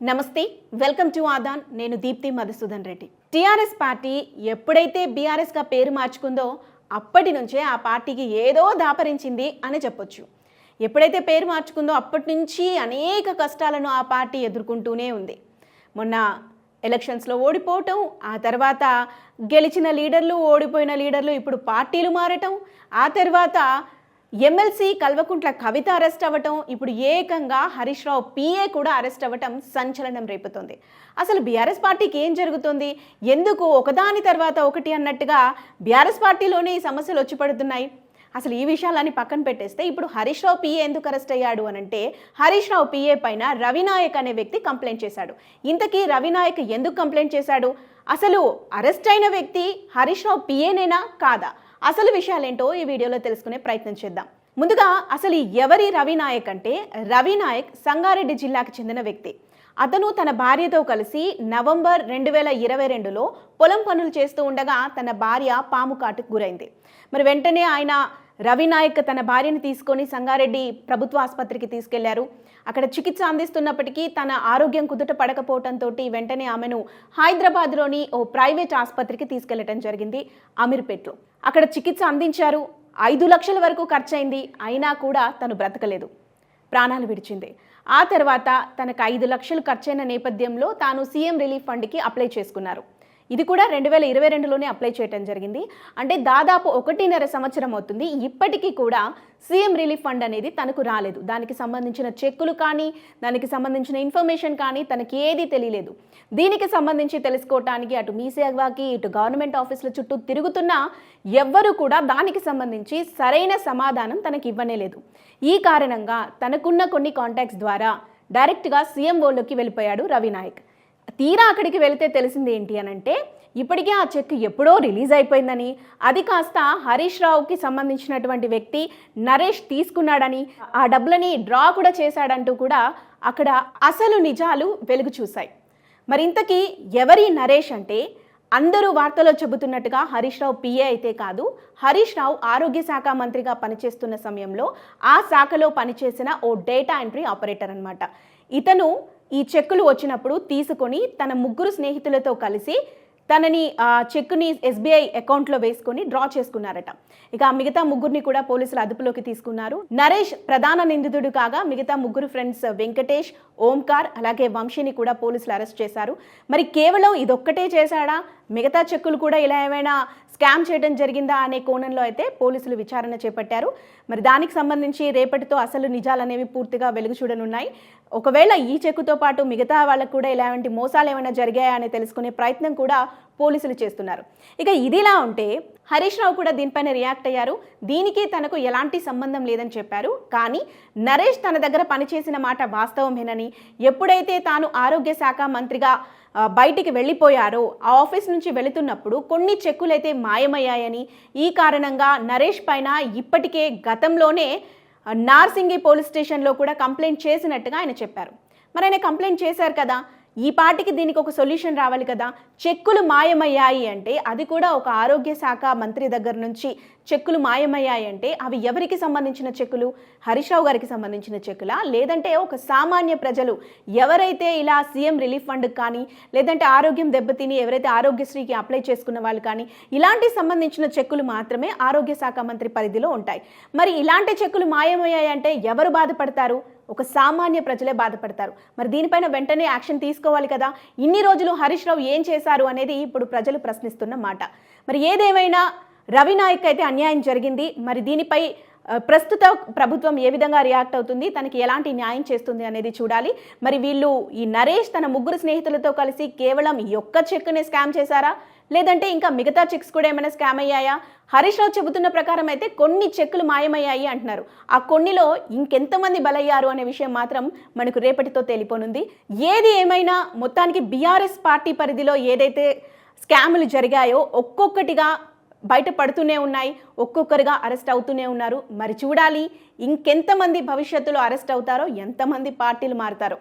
నమస్తే welcome to Aadhan. నేను Deepti Madhusudan Reddy. TRS party ఎప్పుడైతే బీఆర్ఎస్గా పేరు మార్చుకుందో అప్పటి నుంచే ఆ పార్టీకి ఏదో దాపరించింది అని చెప్పొచ్చు. ఎప్పుడైతే పేరు మార్చుకుందో అప్పటి నుంచి అనేక కష్టాలను ఆ పార్టీ ఎదుర్కొంటూనే ఉంది. మొన్న ఎలక్షన్స్లో ఓడిపోవటం ఆ తర్వాత గెలిచిన లీడర్లు ఓడిపోయిన లీడర్లు ఇప్పుడు పార్టీలు మారటం ఆ తర్వాత ఎమ్మెల్సీ కల్వకుంట్ల కవిత అరెస్ట్ అవ్వటం ఇప్పుడు ఏకంగా హరీష్ రావు పిఏ కూడా అరెస్ట్ అవ్వటం సంచలనం రేపుతోంది. అసలు బీఆర్ఎస్ పార్టీకి ఏం జరుగుతుంది? ఎందుకు ఒకదాని తర్వాత ఒకటి అన్నట్టుగా బీఆర్ఎస్ పార్టీలోనే ఈ సమస్యలు వచ్చి పడుతున్నాయి? అసలు ఈ విషయాలన్నీ పక్కన పెట్టేస్తే ఇప్పుడు హరీష్ రావు పిఏ ఎందుకు అరెస్ట్ అయ్యాడు అని అంటే హరీష్ రావు పిఏ పైన రవినాయక్ అనే వ్యక్తి కంప్లైంట్ చేశాడు. ఇంతకీ రవినాయక్ ఎందుకు కంప్లైంట్ చేశాడు? అసలు అరెస్ట్ అయిన వ్యక్తి హరీష్ రావు పిఏనేనా కాదా? అసలు విషయాలేంటో ఈ వీడియోలో తెలుసుకునే ప్రయత్నం చేద్దాం. ముందుగా అసలు ఎవరి రవినాయక్ అంటే రవినాయక్ సంగారెడ్డి జిల్లాకు చెందిన వ్యక్తి. అతను తన భార్యతో కలిసి నవంబర్ రెండు వేల ఇరవై రెండులో పొలం పనులు చేస్తూ ఉండగా తన భార్య పాము కాటుకు గురైంది. మరి వెంటనే ఆయన రవినాయక్ తన భార్యను తీసుకొని సంగారెడ్డి ప్రభుత్వ ఆసుపత్రికి తీసుకెళ్ళారు. అక్కడ చికిత్స అందిస్తున్నప్పటికీ తన ఆరోగ్యం కుదుట పడకపోవడంతో వెంటనే ఆమెను హైదరాబాద్లోని ఓ ప్రైవేట్ ఆసుపత్రికి తీసుకెళ్ళడం జరిగింది. అమీర్పేట్లో అక్కడ చికిత్స అందించారు. ఐదు లక్షల వరకు ఖర్చయింది. అయినా కూడా తను బ్రతకలేదు. ప్రాణాలు విడిచింది. ఆ తర్వాత తనకు ఐదు లక్షలు ఖర్చైన నేపథ్యంలో తాను సీఎం రిలీఫ్ ఫండ్కి అప్లై చేసుకున్నారు. ఇది కూడా రెండు వేల ఇరవై రెండులోనే అప్లై చేయడం జరిగింది. అంటే దాదాపు ఒకటిన్నర సంవత్సరం అవుతుంది. ఇప్పటికీ కూడా సీఎం రిలీఫ్ ఫండ్ అనేది తనకు రాలేదు. దానికి సంబంధించిన చెక్కులు కానీ దానికి సంబంధించిన ఇన్ఫర్మేషన్ కానీ తనకి ఏది తెలియలేదు. దీనికి సంబంధించి తెలుసుకోవటానికి అటు మీ సేవాకి ఇటు గవర్నమెంట్ ఆఫీసుల చుట్టూ తిరుగుతున్నా ఎవ్వరూ కూడా దానికి సంబంధించి సరైన సమాధానం తనకి ఇవ్వనే లేదు. ఈ కారణంగా తనకున్న కొన్ని కాంటాక్ట్స్ ద్వారా డైరెక్ట్గా సీఎం ఓలోకి వెళ్ళిపోయాడు రవినాయక్. తీరా అక్కడికి వెళితే తెలిసింది ఏంటి అని అంటే ఇప్పటికే ఆ చెక్ ఎప్పుడో రిలీజ్ అయిపోయిందని. అది కాస్త హరీష్ రావుకి సంబంధించినటువంటి వ్యక్తి నరేష్ తీసుకున్నాడని ఆ డబ్బులని డ్రా కూడా చేశాడంటూ కూడా అక్కడ అసలు నిజాలు వెలుగు చూశాయి. మరి ఇంతకీ ఎవరి నరేష్ అంటే అందరూ వార్తలో చెబుతున్నట్టుగా హరీష్ రావు పిఏ అయితే కాదు హరీష్ రావు ఆరోగ్య శాఖ మంత్రిగా పనిచేస్తున్న సమయంలో ఆ శాఖలో పనిచేసిన ఓ డేటా ఎంట్రీ ఆపరేటర్ అనమాట ఇతను ఈ చెక్కులు వచ్చినప్పుడు తీసుకొని తన ముగ్గురు స్నేహితులతో కలిసి తనని ఆ చెక్కుని ఎస్బీఐ అకౌంట్లో వేసుకొని డ్రా చేసుకున్నారట. ఇక మిగతా ముగ్గురిని కూడా పోలీసులు అదుపులోకి తీసుకున్నారు. నరేష్ ప్రధాన నిందితుడు కాగా మిగతా ముగ్గురు ఫ్రెండ్స్ వెంకటేష్ ఓంకార్ అలాగే వంశీని కూడా పోలీసులు అరెస్ట్ చేశారు. మరి కేవలం ఇదొక్కటే చేశాడా? మిగతా చెక్కులు కూడా ఇలా ఏమైనా స్కామ్ చేయడం జరిగిందా అనే కోణంలో అయితే పోలీసులు విచారణ చేపట్టారు. మరి దానికి సంబంధించి రేపటితో అసలు నిజాలు అనేవి పూర్తిగా వెలుగు చూడనున్నాయి. ఒకవేళ ఈ చెక్కుతో పాటు మిగతా వాళ్ళకు కూడా ఇలాంటి మోసాలు ఏమైనా జరిగాయా అని తెలుసుకునే ప్రయత్నం కూడా పోలీసులు చేస్తున్నారు. ఇక ఇదిలా ఉంటే హరీష్ రావు కూడా దీనిపైన రియాక్ట్ అయ్యారు. దీనికి తనకు ఎలాంటి సంబంధం లేదని చెప్పారు. కానీ నరేష్ తన దగ్గర పనిచేసిన మాట వాస్తవమేనని ఎప్పుడైతే తాను ఆరోగ్య శాఖ మంత్రిగా బయటికి వెళ్ళిపోయారో ఆ ఆఫీస్ నుంచి వెళుతున్నప్పుడు కొన్ని చెక్కులైతే మాయమయ్యాయని ఈ కారణంగా నరేష్ పైన ఇప్పటికే గతంలోనే నార్సింగి పోలీస్ స్టేషన్లో కూడా కంప్లైంట్ చేసినట్టుగా ఆయన చెప్పారు. మరి ఆయన కంప్లైంట్ చేశారు కదా? ఈ పాటికి దీనికి ఒక సొల్యూషన్ రావాలి కదా. చెక్కులు మాయమయ్యాయి అంటే అది కూడా ఒక ఆరోగ్య శాఖ మంత్రి దగ్గర నుంచి చెక్కులు మాయమయ్యాయి అంటే అవి ఎవరికి సంబంధించిన చెక్కులు? హరీష్రావు గారికి సంబంధించిన చెక్కులా? లేదంటే ఒక సామాన్య ప్రజలు ఎవరైతే ఇలా సీఎం రిలీఫ్ ఫండ్ కానీ లేదంటే ఆరోగ్యం దెబ్బతిని ఎవరైతే ఆరోగ్యశ్రీకి అప్లై చేసుకున్న వాళ్ళు కానీ ఇలాంటి సంబంధించిన చెక్కులు మాత్రమే ఆరోగ్య శాఖ మంత్రి పరిధిలో ఉంటాయి. మరి ఇలాంటి చెక్కులు మాయమయ్యాయి అంటే ఎవరు బాధపడతారు? ఒక సామాన్య ప్రజలే బాధపడతారు. మరి దీనిపైన వెంటనే యాక్షన్ తీసుకోవాలి కదా? ఇన్ని రోజులు హరీష్ రావు ఏం చేశారు అనేది ఇప్పుడు ప్రజలు ప్రశ్నిస్తున్న మాట. మరి ఏదేమైనా రవినాయక్ అయితే అన్యాయం జరిగింది. మరి దీనిపై ప్రస్తుత ప్రభుత్వం ఏ విధంగా రియాక్ట్ అవుతుంది తనకి ఎలాంటి న్యాయం చేస్తుంది అనేది చూడాలి. మరి వీళ్ళు ఈ నరేష్ తన ముగ్గురు స్నేహితులతో కలిసి కేవలం ఈ ఒక్క చెక్ని స్కామ్ చేశారా? లేదంటే ఇంకా మిగతా చెక్స్ కూడా ఏమైనా స్కామ్ అయ్యాయా? హరీష్ రావు చెబుతున్న ప్రకారం అయితే కొన్ని చెక్కులు మాయమయ్యాయి అంటున్నారు. ఆ కొన్నిలో ఇంకెంతమంది బలయ్యారు అనే విషయం మాత్రం మనకు రేపటితో తెలిపోనుంది. ఏది ఏమైనా మొత్తానికి బీఆర్ఎస్ పార్టీ పరిధిలో ఏదైతే స్కాములు జరిగాయో ఒక్కొక్కటిగా బయట పడుతూనే ఉన్నాయి. ఒక్కొక్కరుగా అరెస్ట్ అవుతూనే ఉన్నారు. మరి చూడాలి ఇంకెంతమంది భవిష్యత్తులో అరెస్ట్ అవుతారో ఎంతమంది పార్టీలు మారుతారో.